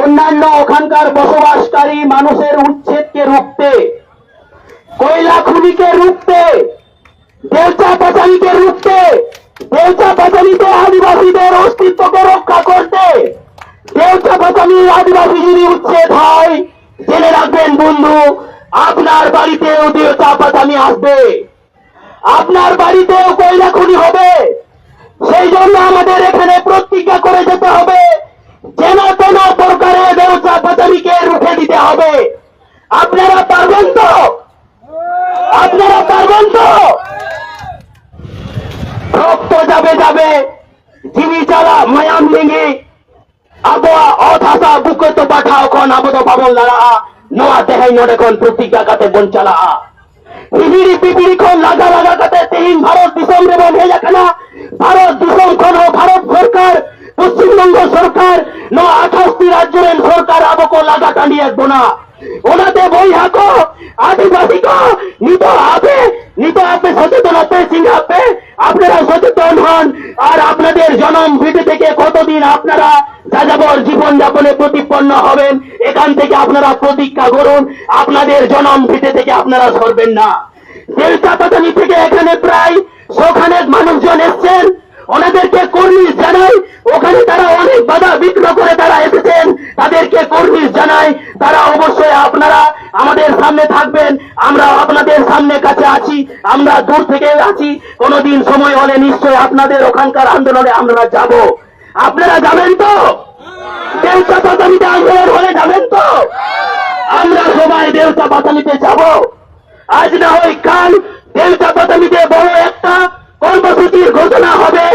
অন্যান্য ওখানকার বসবাসকারী মানুষের উচ্ছেদকে রুখতে কয়লা খুনিকে রুখতে, দেউচা পাচালিকে রুখতে, দেউচা পাচালিতে আদিবাসীদের অস্তিত্বকে রক্ষা করতে, দেউচা পাচালি আদিবাসী যদি উচ্ছেদ হয়, জেনে রাখবেন বন্ধু, আপনার বাড়িতেও দেউচা পাচালি আসবে। আপনার বাড়িতেও কয়লা খুনি হবে। সেই জন্য আমাদের এখানে প্রতিজ্ঞা করে যেতে হবে। যেন তেন প্রকারে দেউচা পাচালিকে রুখে দিতে হবে। আপনারা পারবেন তো? আপনারা পারবেন তো? রক্ত যাবে যাবে জিবি চালা, মায়াম লিঙ্গি আবহাওয়া অথাসা, বুকে তো পাঠাও খন আবদ ভাবন লারা নোয়া দেহাই নড়ে খন প্রতিজ্ঞা কাতে বন চালা। পিপিড়ি পিপিড়ি খন লাগা লাগা কাতে তিন ভারত দিশম রে বন হেজা খানা ভারত দিশম খন ভারত সরকার পশ্চিমবঙ্গ সরকার ন আঠাশটি রাজ্যের সরকার আবকো লাগা টানি একবো না। ওনাতে বই হাকো আদিবাসী কো নিত আপে নিত আপে সচেতন আপে সিংহ আপে আপনারা সচেতন হন। আর আপনাদের জনম ভিটে থেকে কতদিন আপনারা যাযাবর জীবন যাপনে প্রতিপন্ন হবেন, এখান থেকে আপনারা প্রতিজ্ঞা করুন, আপনাদের জনম ভিটে থেকে আপনারা সরবেন না। দেলতা পাতানি থেকে এখানে প্রায় শখানেক মানুষজন এসছেন। ওনাদেরকে কর্মী জানাই, ওখানে তারা অনেক বাধা বিঘ্ন করে তারা এসেছেন। তাদেরকে কর্মী জানাই, তারা অবশ্যই আপনারা আমাদের সামনে থাকবেন, আমরা আপনাদের সামনে কাছে আছি, আমরা দূর থেকে আছি। কোনোদিন সময় হলে নিশ্চয় আপনাদের ওখানকার আন্দোলনে আমরা যাব। আপনারা যাবেন তো? দেউচা পাতানিতে আন্দোলন হলে যাবেন তো? আমরা সবাই দেউচা পাতানিতে যাব। আজ না হয় কাল দেউচা পাতানিতে বড় একটা কর্মসূচির ঘোষণা হবে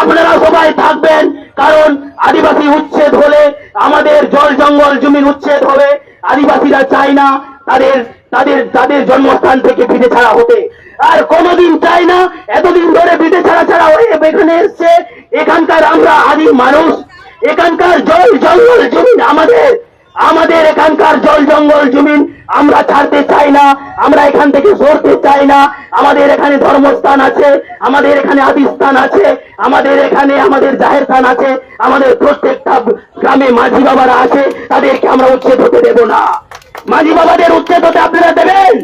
আপনারা সবাই থাকবেন কারণ আদিবাসী উচ্ছেদ হলে, আমাদের জল জঙ্গল জমির উচ্ছেদ হবে। আদিবাসীরা চায় না তাদের তাদের তাদের জন্মস্থান থেকে বিদে ছাড়া হতে। আর কোনোদিন চাই না এতদিন ধরে বিদে ছাড়া ছাড়া হয়ে এখানে এসছে। এখানকার আমরা আদি মানুষ। এখানকার জল জঙ্গল জমিন আমাদের। আমাদের এখানকার জল জঙ্গল জমিন আমরা ছাড়তে চাই না, আমরা এখান থেকে সরতে চাই না। আমাদের এখানে ধর্মস্থান আছে, আমাদের এখানে আদিস্থান আছে, আমাদের এখানে আমাদের জাহের স্থান আছে, আমাদের প্রত্যেকটা গ্রামে মাঝি বাবারা আছে, তাদেরকে আমরা উচ্ছেদ হতে দেব না। মাঝি বাবাদের উচ্ছেদ হতে আপনারা দেবেন?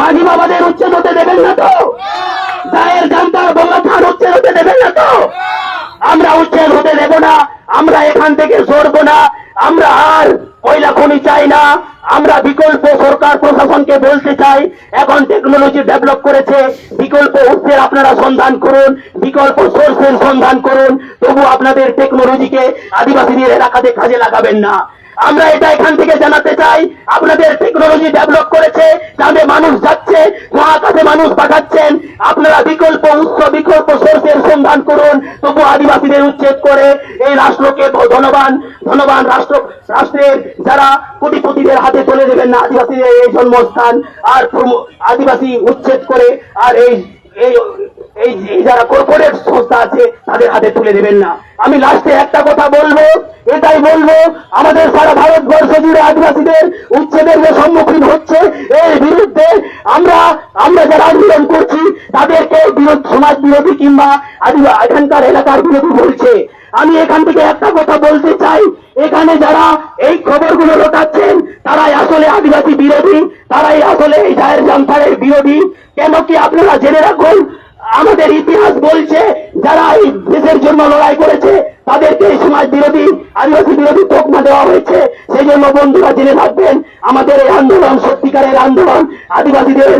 মাঝি বাবাদের উচ্ছেদ হতে দেবেন না তো? জাহের জানতার বঙ্গা থান উচ্ছেদ হতে দেবেন না তো? আমরা উচ্ছেদ হতে দেব না, আমরা এখান থেকে সরবো না আমরা আর কয়লা খনি চাই না। আমরা বিকল্প সরকার প্রশাসনকে বলতে চাই। এখন টেকনোলজি ডেভেলপ করেছে। বিকল্প উৎসের আপনারা সন্ধান করুন। বিকল্প সোর্সের সন্ধান করুন। তবু আপনাদের টেকনোলজিকে আদিবাসীদের এলাকাতে কাজে লাগাবেন না। আমরা এটা এখান থেকে জানাতে চাই, আপনাদের টেকনোলজি ডেভেলপ করেছে চাঁদে মানুষ যাচ্ছে, মহাকাশে মানুষ পাঠাচ্ছেন। আপনারা বিকল্প উৎস বিকল্প সোর্সের সন্ধান করুন। তবু আদিবাসীদের উচ্ছেদ করে এই রাষ্ট্রকে ধনবান ধনবান রাষ্ট্র, রাষ্ট্রের যারা কোটিপতিদের হাতে চলে দেবেন না, আদিবাসীদের এই জন্মস্থান আর আদিবাসী উচ্ছেদ করে আর এই এই যারা কর্পোরেট সংস্থা আছে, তাদের হাতে তুলে দেবেন না। আমি লাস্টে একটা কথা বলব, এটাই বলব, আমাদের সারা ভারতবর্ষ জুড়ে আদিবাসীদের উচ্ছেদের যে সম্মুখীন হচ্ছে, এর বিরুদ্ধে আমরা আমরা যারা আন্দোলন করছি, তাদেরকে বিরোধ সমাজ বিরোধী কিংবা এখানকার এলাকার বিরোধী বলছে। আমি এখান থেকে একটা কথা বলতে চাই। এখানে যারা এই খবরগুলো লোটাচ্ছেন, তারাই আসলে আদিবাসী বিরোধী, তারাই আসলে এই জায়ের জামথারের বিরোধী। কেন কি আপনারা জেনে রাখুন, আমাদের ইতিহাস বলছে, যারা এই দেশের জন্য লড়াই করেছে, তাদেরকে এই সমাজ বিরোধী, আদিবাসী বিরোধী তকমা দেওয়া হয়েছে। সেই জন্য বন্ধুরা জেনে থাকবেন আমাদের এই আন্দোলন, সত্যিকারের আন্দোলন, আদিবাসীদের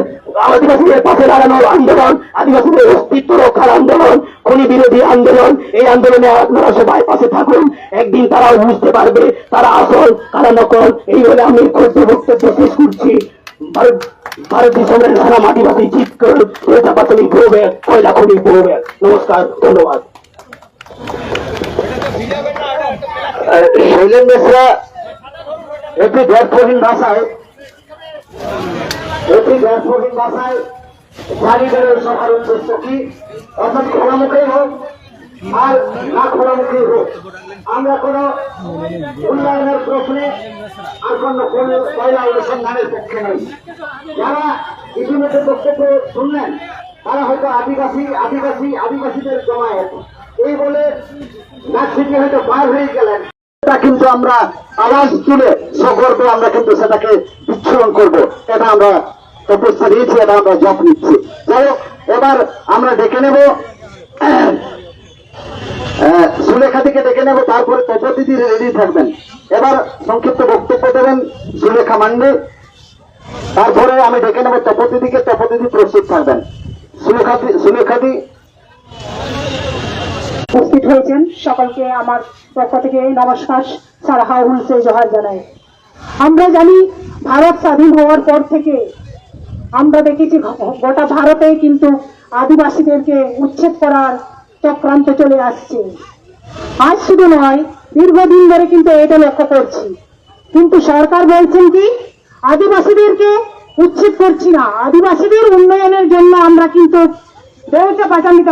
আদিবাসীদের পাশে দাঁড়ানোর আন্দোলন, আদিবাসীদের অস্তিত্ব রক্ষার আন্দোলন, খনি বিরোধী আন্দোলন, এই আন্দোলনে আপনারা সবাই পাশে থাকুন। একদিন তারাও বুঝতে পারবে, তারা আসল, কারা নকল, এই বলে আমি ক্ষুদ্র বক্তব্য শেষ করছি। ভারত ভারতীয় সম্রাট সারা মাটিবাসী জিত করুন পাতলি পড়বে কয়লা খনি পড়বে নমস্কার, ধন্যবাদ। শৈলেন মিশ্রা, একটি ব্যাসপহীন ভাষায় একটি ব্যাসপহীন ভাষায় জারিদারের সভার উদ্দেশ্য কি? অর্থাৎ খোলামুখেই হোক আর না খোলামুখেই হোক। আমরা কোন উন্নয়নের প্রশ্নে আর কোন কয়লা অনুসন্ধানের পক্ষে নই। যারা ইতিমধ্যে বক্তব্য শুনলেন, তারা হয়তো আদিবাসী আদিবাসী, আদিবাসীদের জমায়েত। এই বলে নাচ হয়তো পার হয়ে গেলেন। কিন্তু আমরা আওয়াজ তুলে সগর্বে আমরা কিন্তু সেটাকে বিচ্ছুরণ করব। এটা আমরা তপস্যা নিয়েছি এটা আমরা জপ নিচ্ছি। যাই হোক, এবার আমরা ডেকে নেব সুলেখা থেকে ডেকে নেব, তারপরে তপতিদি রেডি থাকবেন। এবার সংক্ষিপ্ত বক্তব্য দেবেন সুলেখা মান্ডে। তারপরে আমি ডেকে নেব তপতিদিকে তপতিদি প্রস্তুত থাকবেন। সুলেখাদি সুলেখাদি। উপস্থিত হয়েছেন সকলকে আমার পক্ষ থেকে নমস্কার, সারাহা উলসে জোহার জানাই। আমরা জানি, ভারত স্বাধীন হওয়ার পর থেকে আমরা দেখেছি গোটা ভারতে কিন্তু আদিবাসীদেরকে উচ্ছেদ করার চক্রান্ত চলে আসছে। আজ শুধু নয়, দীর্ঘদিন ধরে কিন্তু এটা লক্ষ্য করছি। কিন্তু সরকার বলছেন কি, আদিবাসীদেরকে উচ্ছেদ করছি না। আদিবাসীদের উন্নয়নের জন্য আমরা কিন্তু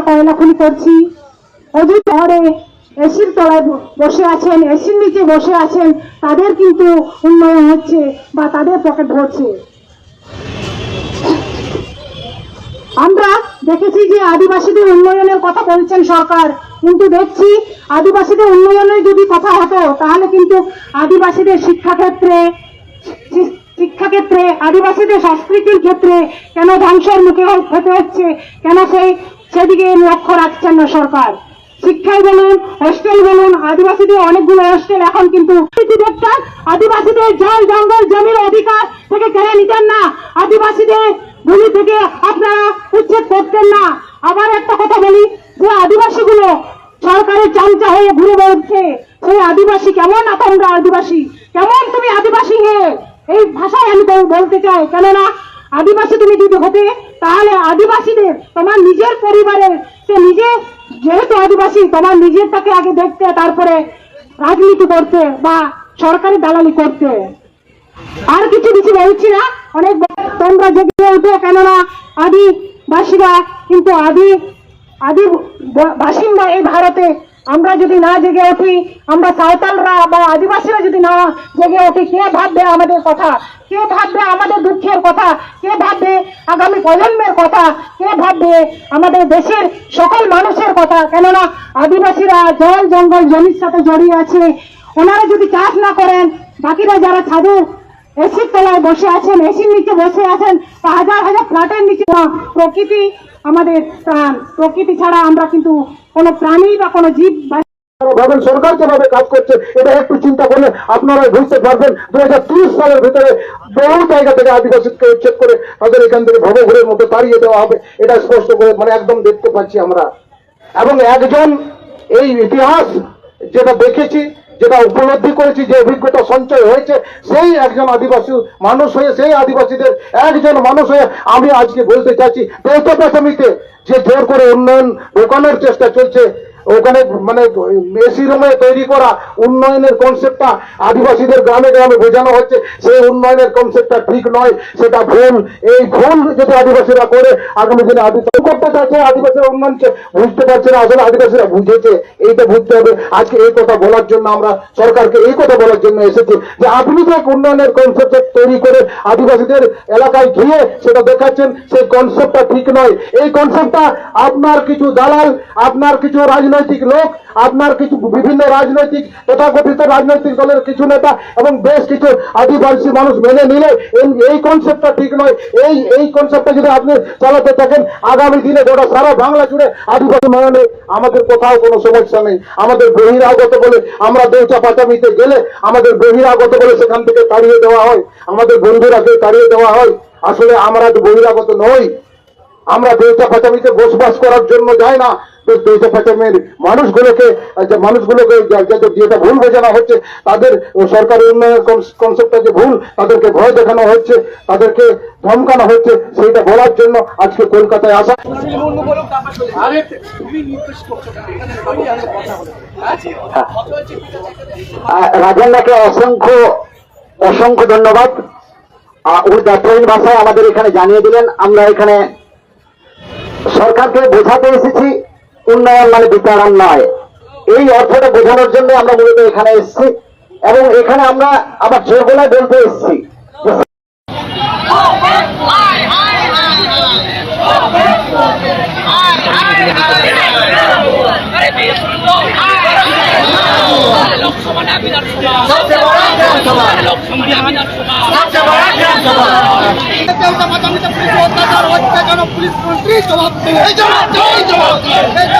কয়লা খনি করছি। শহরে এসির তলায় বসে আছেন, এসির নিচে বসে আছেন, তাদের কিন্তু উন্নয়ন হচ্ছে বা তাদের পকেট ভরছে। আমরা দেখেছি যে আদিবাসীদের উন্নয়নের কথা বলছেন সরকার, কিন্তু দেখছি আদিবাসীদের উন্নয়নের যদি কথা হতো, তাহলে কিন্তু আদিবাসীদের শিক্ষাক্ষেত্রে শিক্ষাক্ষেত্রে, আদিবাসীদের সংস্কৃতির ক্ষেত্রে কেন ধ্বংসের মুখে হতে হচ্ছে? কেন সেই, সেদিকে লক্ষ্য রাখছেন না সরকার? শিক্ষায় বলুন হোস্টেল বলুন, আদিবাসীদের অনেকগুলো হোস্টেল এখন কিন্তু আদিবাসীদের জল, জঙ্গল, জমির অধিকার থেকে কেড়ে নিতেন না। আদিবাসীদের ভূমি থেকে আপনারা উচ্ছেদ করতেন না। আবার একটা কথা বলি, যে আদিবাসীগুলো সরকারের চামচা হয়ে ঘুরে বেড়াচ্ছে, সেই আদিবাসী কেমন তোমরা আদিবাসী? কেমন তুমি আদিবাসী হে? এই ভাষায় আমি বলতে চাই, কেননা আদিবাসী তুমি যদি হতে, তাহলে আদিবাসীদের, তোমার নিজের পরিবারের, সে নিজে যেহেতু আদিবাসী, তোমার নিজেরটাকে আগে দেখতে, তারপরে রাজনীতি করতে বা সরকারি দালালি করতে। আর কিছু কিছু বলছি না, অনেক তোমরা জেগে উঠো, কেননা আদিবাসীরা কিন্তু আদি আদি বাসিন্দা এই ভারতে। আমরা যদি না জেগে উঠি, আমরা সাঁওতালরা বা আদিবাসীরা যদি না জেগে উঠি, কে ভাববে আমাদের কথা? কে ভাববে আমাদের দুঃখের কথা? কে ভাববে আগামী প্রজন্মের কথা? কে ভাববে আমাদের দেশের সকল মানুষের কথা? কেননা আদিবাসীরা জল জঙ্গল জমির সাথে জড়িয়ে আছে। ওনারা যদি চাষ না করেন, বাকিরা যারা ছাদে এসির তলায় বসে আছেন এসির নিচে বসে আছেন, হাজার হাজার ফ্ল্যাটের নিচে প্রকৃতি আমাদের প্রাণ। প্রকৃতি ছাড়া আমরা কিন্তু কোনো প্রাণী বা কোনো জীব ভাবেন সরকার যেভাবে কাজ করছে, এটা একটু চিন্তা করলে আপনারা বুঝতে পারবেন দু সালের ভিতরে বহু জায়গা থেকে আদিবাসীকে উচ্ছেদ করে তাদের এখান থেকে ভবঘুরের মধ্যে তাড়িয়ে দেওয়া হবে, এটা স্পষ্ট করে মানে একদম দেখতে পাচ্ছি আমরা। এবং একজন এই ইতিহাস যেটা দেখেছি যেটা উপলব্ধি করেছি, যে অভিজ্ঞতা সঞ্চয় হয়েছে, সেই একজন আদিবাসী মানুষ হয়ে, সেই আদিবাসীদের একজন মানুষ হয়ে আমি আজকে বলতে চাচ্ছি দেউতা প্রাথমিতে যে জোর করে উন্নয়ন ঢোকানোর চেষ্টা চলছে ওখানে মানে এসি রুমে তৈরি করা উন্নয়নের কনসেপ্টটা আদিবাসীদের গ্রামে গ্রামে বোঝানো হচ্ছে। সেই উন্নয়নের কনসেপ্টটা ঠিক নয়, সেটা ভুল। এই ভুল যদি আদিবাসীরা করে, আগামী দিনে আদিবাসী করতে চাইছে, আদিবাসীরা উন্নয়নকে বুঝতে পারছে না, আসলে আদিবাসীরা বুঝেছে। এইটা বুঝতে হবে। আজকে এই কথা বলার জন্য আমরা সরকারকে এই কথা বলার জন্য এসেছি যে আপনি যে উন্নয়নের কনসেপ্ট তৈরি করে আদিবাসীদের এলাকায় গিয়ে সেটা দেখাচ্ছেন, সেই কনসেপ্টটা ঠিক নয়। এই কনসেপ্টটা আপনার কিছু দালাল, আপনার কিছু রাজনৈতিক লোক, আপনার কিছু বিভিন্ন রাজনৈতিক তথাকথিত রাজনৈতিক দলের কিছু নেতা এবং বেশ কিছু আদিবাসী মানুষ মেনে নিলে এই- কনসেপ্টটা ঠিক নয়। এই এই কনসেপ্টটা যদি আপনি চালাতে থাকেন, আগামী দিনে গোটা সারা বাংলা জুড়ে আদিবাসী মনে আমাদের কোথাও কোনো সমস্যা নেই। আমাদের বহিরাগত বলে আমরা দৌচা পাচামিতে গেলে আমাদের বহিরাগত বলে সেখান থেকে তাড়িয়ে দেওয়া হয়। আমাদের বন্ধুরাকে তাড়িয়ে দেওয়া হয়? আসলে আমরা বহিরাগত নই। আমরা দেউতা পাচামিতে বসবাস করার জন্য যাই না। মানুষগুলোকে মানুষগুলোকে যেটা ভুল বোঝানো হচ্ছে তাদের সরকারি উন্নয়ন কনসেপ্টটা যে ভুল তাদেরকে ভয় দেখানো হচ্ছে তাদেরকে ধমকানো হচ্ছে সেইটা বলার জন্য আজকে কলকাতায় আসা রাজেন্দ্রকে অসংখ্য অসংখ্য ধন্যবাদ। উনি যাত্রাহীন ভাষায় আমাদের এখানে জানিয়ে দিলেন আমরা এখানে সরকারকে বোঝাতে এসেছি। উন্নয়ন মানে বিতরণ নয়। এই অর্থটা বোঝানোর জন্য আমরা মূলত এখানে এসেছি এবং এখানে আমরা আবার জোর বলতে এসেছি। পুলিশ মন্ত্রী জবাব দেবে জবাব জবাব।